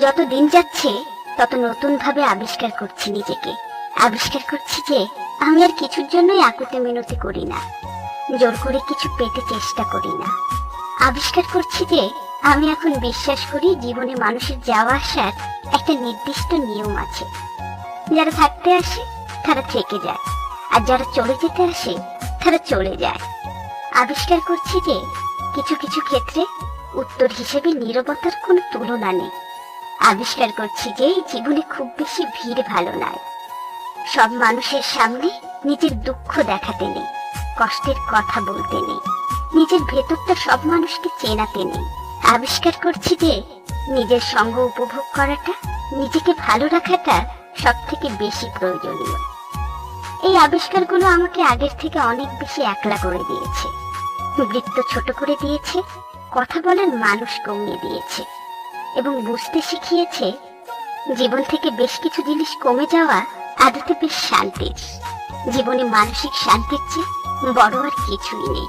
যত দিন যাচ্ছে, তত নতুন ভাবে আবিষ্কার করছি নিজেকে। আবিষ্কার করছি যে, আমি আর কিছুর জন্যই আকুতে মিনতি করি না। জোর করে কিছু পেতে চেষ্টা করি না। আবিষ্কার করছি যে, আমি এখন বিশ্বাস করি জীবনে মানুষের যাওয়া আসার একটা নির্দিষ্ট নিয়ম আছে। যারা থাকতে আসে, তারা থেকে যায়। আর যারা চলে যেতে আসে, তারা চলে যায়। আবিষ্কার করছি যে, কিছু কিছু ক্ষেত্রে উত্তর হিসেবে নীরবতার কোনো তুলনা নেই। আবিষ্কার করছি যে জীবনে খুব বেশি ভিড় ভালো নয়। সব মানুষের সামনে নিজের দুঃখ দেখাতে নেই, কষ্টের কথা বলতে নেই। নিজের ভেতরটা সব মানুষকে চেনাতে নেই। আবিষ্কার করছি যে, নিজের সঙ্গ উপভোগ করাটা, নিজেকে ভালো রাখাটা সব থেকে বেশি প্রয়োজনীয়। এই আবিষ্কারগুলো আমাকে আগের থেকে অনেক বেশি একলা করে দিয়েছে। বৃত্ত ছোট করে দিয়েছে, কথা বলার মানুষ কমিয়ে দিয়েছে। এবং বুঝতে শিখিয়েছে, জীবন থেকে বেশ কিছু জিনিস কমে যাওয়া আদতে বেশ শান্তির। জীবনে মানসিক শান্তির চেয়ে বড় আর কিছুই নেই।